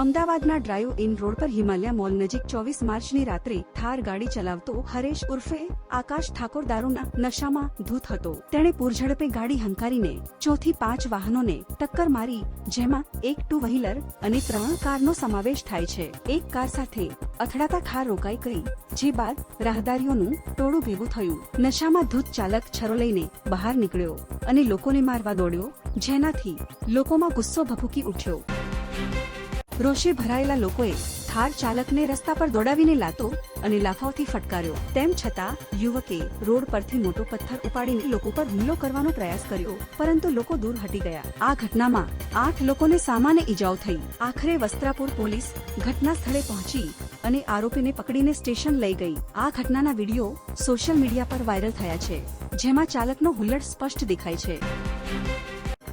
અમદાવાદના drive in road પર Himalaya mall નજીક ચોવીસ માર્ચની રાત્રે થાર ગાડી ચલાવતો હરેશ ઉર્ફે આકાશ ઠાકોર દારૂના નશામાં ધૂત હતો. તેણે પૂરઝડપે ગાડી હંકારીને ચોથી પાંચ વાહનોને ટક્કર મારી, જેમાં એક ટુ વ્હીલર અને ત્રણ કારનો સમાવેશ થાય છે. એક કાર સાથે અથડાતા ખાર રોકાઈ ગઈ જે બાદ રાહદારીઓનું ટોળું ભેગું થયું. નશામાં ધૂત ચાલક છરો લઈને બહાર નીકળ્યો અને લોકોને મારવા દોડ્યો, જેનાથી લોકોમાં ગુસ્સો ભભૂકી ઉઠ્યો. રોષે ભરાયેલા લોકોએ થાર ચાલકને રસ્તા પર દોડાવીને લાતો અને લાફાઓથી ફટકાર્યો. તેમ છતાં, યુવકે રોડ પરથી મોટો પથ્થર ઉપાડીને લોકો પર હુમલો કરવાનો પ્રયાસ કર્યો, પરંતુ લોકો દૂર હટી ગયા. આ ઘટનામાં આઠ લોકોને સામાન્ય ઈજાઓ થઈ. આખરે વસ્ત્રાપુર પોલીસ ઘટના સ્થળે પહોંચી અને આરોપીને પકડીને સ્ટેશન લઈ ગઈ. આ ઘટનાના વીડિયો સોશિયલ મીડિયા પર વાયરલ થયા છે, જેમાં ચાલકનો હુલ્લડ સ્પષ્ટ દેખાય છે.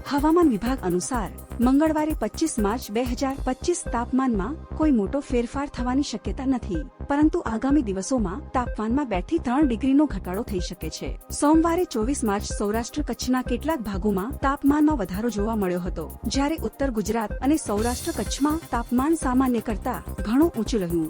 હવામાન વિભાગ અનુસાર, મંગળવારે પચીસ માર્ચ બે હજાર પચીસ તાપમાનમાં કોઈ મોટો ફેરફાર થવાની શક્યતા નથી, પરંતુ આગામી દિવસોમાં તાપમાનમાં બેથી ત્રણ ડિગ્રીનો ઘટાડો થઈ શકે છે. સોમવારે ચોવીસ માર્ચ સૌરાષ્ટ્ર કચ્છના કેટલાક ભાગોમાં તાપમાનમાં વધારો જોવા મળ્યો હતો, જ્યારે ઉત્તર ગુજરાત અને સૌરાષ્ટ્ર કચ્છમાં તાપમાન સામાન્ય કરતા ઘણું ઊંચું રહ્યું.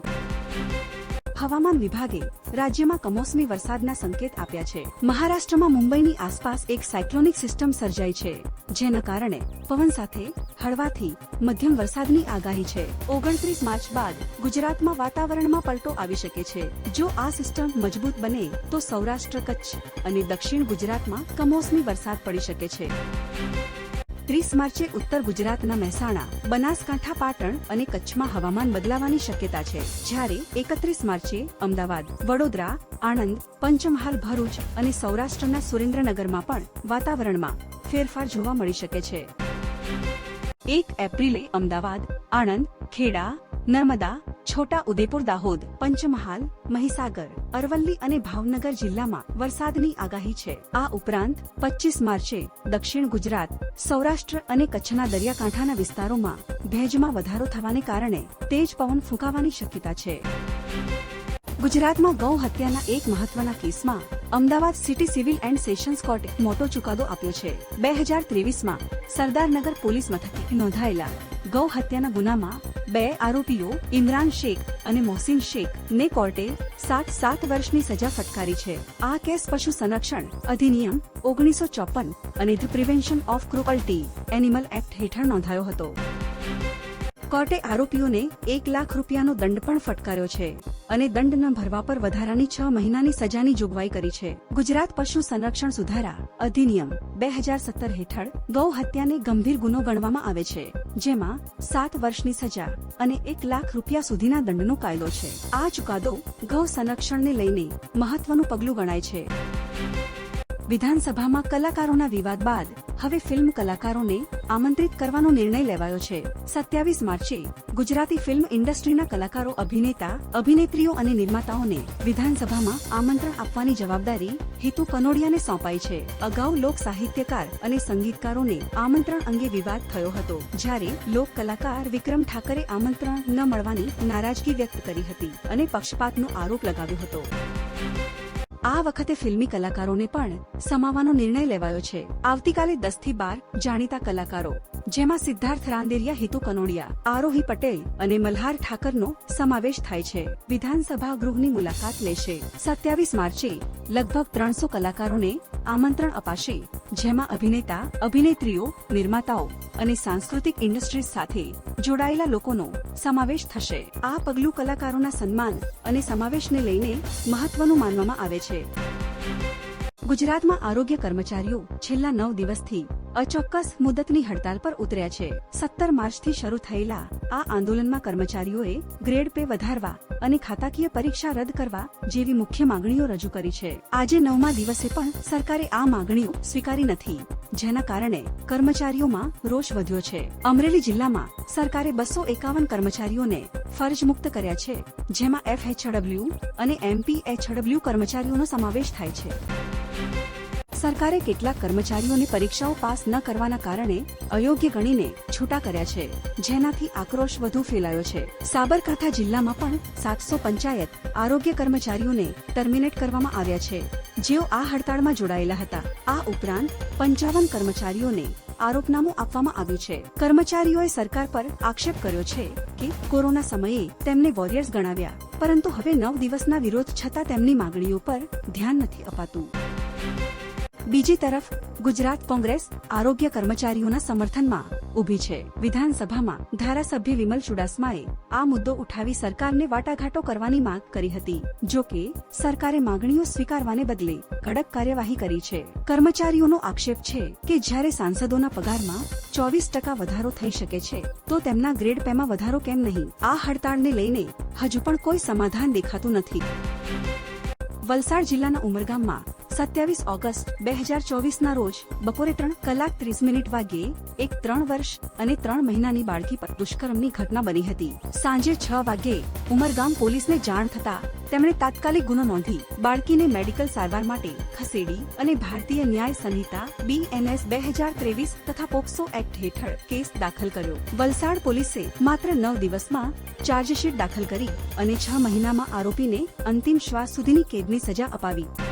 હવામાન વિભાગે રાજ્યમાં કમોસમી વરસાદના સંકેત આપ્યા છે. મહારાષ્ટ્રમાં મુંબઈની આસપાસ એક સાયક્લોનિક સિસ્ટમ સર્જાઈ છે, જેના કારણે પવન સાથે હળવાથી મધ્યમ વરસાદની આગાહી છે. ઓગણત્રીસ માર્ચ બાદ ગુજરાતમાં વાતાવરણમાં પલટો આવી શકે છે. જો આ સિસ્ટમ મજબૂત બને, તો સૌરાષ્ટ્ર કચ્છ અને દક્ષિણ ગુજરાતમાં કમોસમી વરસાદ પડી શકે છે. ત્રીસ માર્ચે ઉત્તર ગુજરાતના મહેસાણા, બનાસકાંઠા પાટણ અને કચ્છમાં હવામાન બદલાવાની શક્યતા છે. જ્યારે એકત્રીસ માર્ચે અમદાવાદ, વડોદરા, આણંદ, પંચમહાલ, ભરૂચ અને સૌરાષ્ટ્રના સુરેન્દ્રનગરમાં પણ વાતાવરણમાં ફેરફાર જોવા મળી શકે છે. એક એપ્રિલે અમદાવાદ, આણંદ, ખેડા નર્મદા, છોટા ઉદેપુર, દાહોદ, પંચમહાલ, મહીસાગર, અરવલ્લી અને ભાવનગર જિલ્લામાં વરસાદની આગાહી છે. આ ઉપરાંત પચીસ માર્ચે દક્ષિણ ગુજરાત, સૌરાષ્ટ્ર અને કચ્છના દરિયાકાંઠાના વિસ્તારોમાં ભેજમાં વધારો થવાને કારણે તેજ પવન ફૂંકાવાની શક્યતા છે. ગુજરાતમાં ગૌ હત્યાના એક મહત્વના કેસમાં Ahmedabad city civil and sessions કોર્ટે મોટો ચુકાદો આપ્યો છે. બે હજાર ત્રેવીસમાં સરદારનગર પોલીસ મથકે નોંધાયેલા ગૌ હત્યાના ગુનામાં બે આરોપીઓ ઇમરાન શેખ અને મોહસિન શેખ ને કોર્ટે સાત સાત વર્ષની સજા ફટકારી છે. આ કેસ પશુ સંરક્ષણ અધિનિયમ ઓગણીસો ચોપન અને the prevention of cruelty animal act હેઠળ નોંધાયો હતો. કોર્ટે આરોપીઓને એક લાખ રૂપિયાનો દંડ પણ ફટકાર્યો છે અને દંડ ન ભરવા પર વધારાની છ મહિનાની સજાની જોગવાઈ કરી છે. ગુજરાત પશુ સંરક્ષણ સુધારા અધિનિયમ બે હજાર સત્તર હેઠળ ગૌ હત્યાને ગંભીર ગુનો ગણવામાં આવે છે, જેમાં સાત વર્ષની સજા અને એક લાખ રૂપિયા સુધીના દંડનો કાયદો છે. આ ચુકાદો ગૌ સંરક્ષણને લઈને મહત્વનું પગલું ગણાય છે. વિધાનસભામાં કલાકારોના વિવાદ બાદ હવે ફિલ્મ કલાકારોને આમંત્રિત કરવાનો નિર્ણય લેવાયો છે. સત્યાવીસ માર્ચે ગુજરાતી ફિલ્મ ઇન્ડસ્ટ્રીના કલાકારો, અભિનેતા, અભિનેત્રીઓ અને નિર્માતાઓને વિધાનસભામાં આમંત્રણ આપવાની જવાબદારી હિતુ કનોડિયાને સોંપાઈ છે. અગાઉ લોક સાહિત્યકાર અને સંગીતકારોને આમંત્રણ અંગે વિવાદ થયો હતો, જ્યારે લોક કલાકાર વિક્રમ ઠાકરે આમંત્રણ ન મળવાની નારાજગી વ્યક્ત કરી હતી અને પક્ષપાતનો આરોપ લગાવ્યો હતો. આ વખતે ફિલ્મી કલાકારોને પણ સમાવવાનો નિર્ણય લેવાયો છે. આવતીકાલે દસથી બાર જાણીતા કલાકારો. જેમાં સિદ્ધાર્થ રાંદેરિયા, હિતુ કનોડિયા, આરોહી પટેલ અને મલ્હાર ઠાકરનો સમાવેશ થાય છે. વિધાનસભા ગૃહની મુલાકાત લેશે. સત્યાવીસ માર્ચે લગભગ ત્રણસો કલાકારોને આમંત્રણ અપાશે, જેમાં અભિનેતા, અભિનેત્રીઓ, નિર્માતાઓ અને સાંસ્કૃતિક ઇન્ડસ્ટ્રીઝ સાથે જોડાયેલા લોકોનો સમાવેશ થશે. આ પગલું કલાકારોના સન્માન અને સમાવેશને લઈને મહત્વનું માનવામાં આવે છે. ગુજરાતમાં આરોગ્ય કર્મચારીઓ છેલ્લા નવ દિવસથી અચોક્કસ મુદતની હડતાલ પર ઉતર્યા છે. સત્તર માર્ચથી શરૂ થયેલા આ આંદોલનમાં કર્મચારીઓએ ગ્રેડ પે વધારવા અને ખાતાકીય પરીક્ષા રદ કરવા જેવી મુખ્ય માંગણીઓ રજૂ કરી છે. આજે નવમા દિવસે પણ સરકારે આ માંગણીઓ સ્વીકારી નથી. જેના કારણે કર્મચારીઓમાં રોષ વધ્યો છે. અમરેલી જિલ્લામાં સરકારે બસો એકાવન કર્મચારીઓને ફરજ મુક્ત કર્યા છે, જેમાં એફએચડબલ્યુ અને એમપીએચડબલ્યુ કર્મચારીઓનો સમાવેશ થાય છે. સરકારે કેટલાક કર્મચારીઓને પરીક્ષાઓ પાસ ન કરવાના કારણે અયોગ્ય ગણીને છૂટા કર્યા છે, જેનાથી આક્રોશ વધુ ફેલાયો છે. સાબરકાંઠા જિલ્લામાં પણ સાતસો પંચાયત આરોગ્ય કર્મચારીઓને ટર્મિનેટ કરવામાં આવ્યા છે. જેઓ આ હડતાળમાં જોડાયેલા હતા. આ ઉપરાંત પંચાવન કર્મચારીઓને આરોપનામું આપવામાં આવ્યું છે. કર્મચારીઓએ સરકાર પર આક્ષેપ કર્યો છે કે કોરોના સમયે તેમને વોરિયર્સ ગણાવ્યા, પરંતુ હવે નવ દિવસના વિરોધ છતાં તેમની માંગણીઓ પર ધ્યાન નથી અપાતું. બીજી તરફ, ગુજરાત કોંગ્રેસ આરોગ્ય કર્મચારીઓના સમર્થનમાં ઊભી છે. વિધાનસભામાં ધારાસભ્ય વિમલ ચુડાસમાએ આ મુદ્દો ઉઠાવી સરકારને વાટાઘાટો કરવાની માંગ કરી હતી. જો કે, સરકારે માંગણીઓ સ્વીકારવાને બદલે કડક કાર્યવાહી કરી છે. કર્મચારીઓનો આક્ષેપ છે કે જ્યારે સાંસદોના પગારમાં ચોવીસ ટકા વધારો થઈ શકે છે, તો તેમના ગ્રેડ પેમાં વધારો કેમ નહીં? આ હડતાળને લઈને હજુ પણ કોઈ સમાધાન દેખાતું નથી. વલસાડ જિલ્લાના ઉમરગામમાં સત્યાવીસ ઓગસ્ટ, બે હજાર ચોવીસના રોજ બપોરે ત્રણ કલાક ત્રીસ મિનિટ વાગ્યે એક ત્રણ વર્ષ અને ત્રણ મહિનાની બાળકી પર દુષ્કર્મની ઘટના બની હતી. સાંજે છ વાગ્યે ઉમરગામ પોલીસને જાણ થતા તેમણે તાત્કાલિક ગુનો નોંધી બાળકીને મેડિકલ સારવાર માટે ખસેડી અને ભારતીય ન્યાય સંહિતા બીએનએસ બે હજાર ત્રેવીસ તથા પોક્સો એક્ટ હેઠળ કેસ દાખલ કર્યો. વલસાડ પોલીસે માત્ર નવ દિવસમાં ચાર્જશીટ દાખલ કરી અને છ મહિનામાં આરોપીને અંતિમ શ્વાસ સુધીની કેદની સજા અપાવી.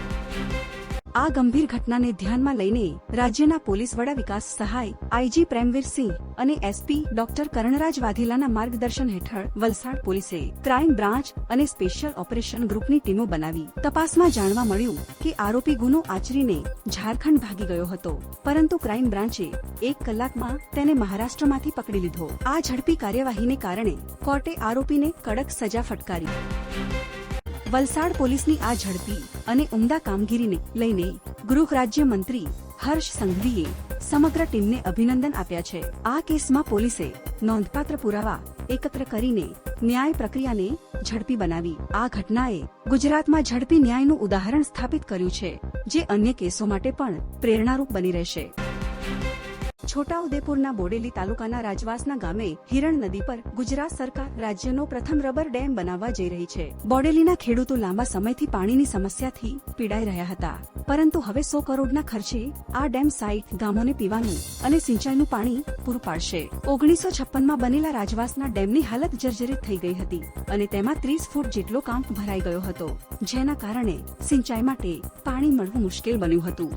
આ ગંભીર ઘટનાને ધ્યાનમાં લઈને રાજ્યના પોલીસ વડા વિકાસ સહાય, આઈજી પ્રેમવીર સિંહ અને એસપી ડોક્ટર કર્ણરાજ વાઘેલાના માર્ગદર્શન હેઠળ વલસાડ પોલીસે ક્રાઇમ બ્રાન્ચ અને સ્પેશિયલ ઓપરેશન ગ્રુપની ટીમો બનાવી. તપાસમાં જાણવા મળ્યું કે આરોપી ગુનો આચરીને ઝારખંડ ભાગી ગયો હતો. પરંતુ ક્રાઇમ બ્રાન્ચે એક કલાકમાં તેને મહારાષ્ટ્રમાંથી પકડી લીધો. આ ઝડપી કાર્યવાહીને કારણે કોર્ટે આરોપીને કડક સજા ફટકારી. વલસાડ પોલીસની આ ઝડપી અને ઉમદા કામગીરીને લઈને ગૃહ રાજ્ય મંત્રી હર્ષ સંઘવીએ સમગ્ર ટીમને અભિનંદન આપ્યા છે. આ કેસમાં પોલીસે નોંધપાત્ર પુરાવા એકત્ર કરીને ન્યાય પ્રક્રિયાને ઝડપી બનાવી. આ ઘટનાએ ગુજરાતમાં ઝડપી ન્યાયનું ઉદાહરણ સ્થાપિત કર્યું છે, જે અન્ય કેસો માટે પણ પ્રેરણારૂપ બની રહેશે. છોટાઉદેપુરના બોડેલી તાલુકાના રાજવાસના ગામે હિરણ નદી પર ગુજરાત સરકાર રાજ્યનો પ્રથમ રબર ડેમ બનાવવા જઈ રહી છે. બોડેલીના ખેડૂતો લાંબા સમયથી પાણીની સમસ્યાથી પીડાઈ રહ્યા હતા. પરંતુ હવે સો કરોડના ખર્ચે આ ડેમ સાઇટ ગામોને પીવાનું અને સિંચાઈનું પાણી પૂરું પાડશે. ઓગણીસો છપ્પનમાં બનેલા રાજવાસના ડેમની હાલત જર્જરિત થઈ ગઈ હતી અને તેમાં ત્રીસ ફૂટ જેટલો કાંપ ભરાઈ ગયો હતો, જેના કારણે સિંચાઈ માટે પાણી મળવું મુશ્કેલ બન્યું હતું.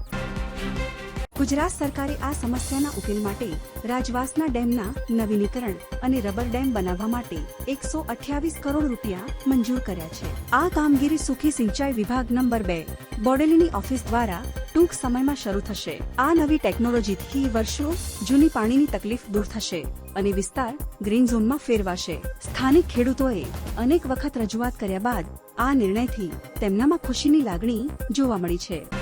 ગુજરાત સરકારે આ સમસ્યાના ઉકેલ માટે રાજવાસના ડેમના નવીનીકરણ અને રબર ડેમ બનાવવા માટે એકસો અઠ્યાવીસ કરોડ રૂપિયા મંજૂર કર્યા છે. આ કામગીરી સુખી સિંચાઈ વિભાગ નંબર બે, બોડેલીની ઓફિસ દ્વારા ટૂંક સમયમાં શરૂ થશે. આ નવી ટેકનોલોજીથી વર્ષો જૂની પાણીની તકલીફ દૂર થશે અને વિસ્તાર ગ્રીન ઝોનમાં ફેરવાશે. સ્થાનિક ખેડૂતોએ અનેક વખત રજૂઆત કર્યા બાદ આ નિર્ણયથી તેમનામાં ખુશીની લાગણી જોવા મળી છે.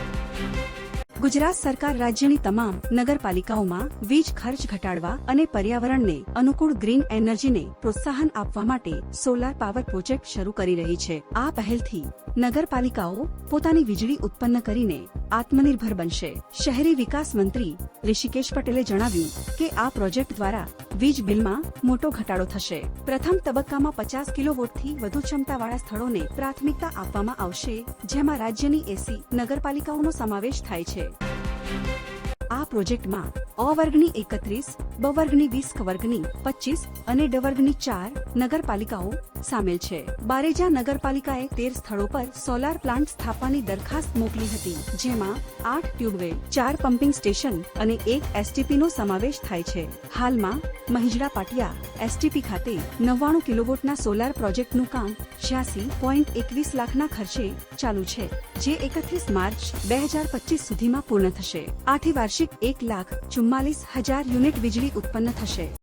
ગુજરાત સરકાર રાજ્યની તમામ નગરપાલિકાઓમાં વીજ ખર્ચ ઘટાડવા અને પર્યાવરણને અનુકૂળ ગ્રીન એનર્જીને પ્રોત્સાહન આપવા માટે સોલાર પાવર પ્રોજેક્ટ શરૂ કરી રહી છે. આ પહેલથી નગરપાલિકાઓ પોતાની વીજળી ઉત્પન્ન કરીને આત્મનિર્ભર બનશે. શહેરી વિકાસ મંત્રી ઋષિકેશ પટેલે જણાવ્યું કે, આ પ્રોજેક્ટ દ્વારા વીજ બિલમાં મોટો ઘટાડો થશે. પ્રથમ તબક્કામાં પચાસ કિલોવોટથી વધુ ક્ષમતાવાળા સ્થળોને પ્રાથમિકતા આપવામાં આવશે, જેમાં રાજ્યની એસી નગરપાલિકાઓનો સમાવેશ થાય છે. આ પ્રોજેક્ટમાં અ વર્ગની એકત્રીસ બ વર્ગની વીસ વર્ગની પચીસ અને ડ વર્ગની ચાર નગરપાલિકાઓ સામેલ છે. બારેજા નગરપાલિકાએ તેર સ્થળો પર સોલાર પ્લાન્ટ સ્થાપવાની દરખાસ્ત મોકલી હતી, જેમાં આઠ ટ્યુબવેલ, ચાર પમ્પિંગ સ્ટેશન અને એક એસટીપી નો સમાવેશ થાય છે. હાલમાં મહિજડા પાટિયા એસટીપી ખાતે નવ્વાણું કિલોવોટના સોલાર પ્રોજેક્ટનું કામ છ્યાસી પોઈન્ટ એકવીસ લાખના ખર્ચે ચાલુ છે, જે એકત્રીસ માર્ચ બે હજાર પચીસ સુધીમાં પૂર્ણ થશે. આથી વાર્ષિક એક લાખ ચુમ્માલીસ હજાર યુનિટ વીજળી ઉત્પન્ન થશે.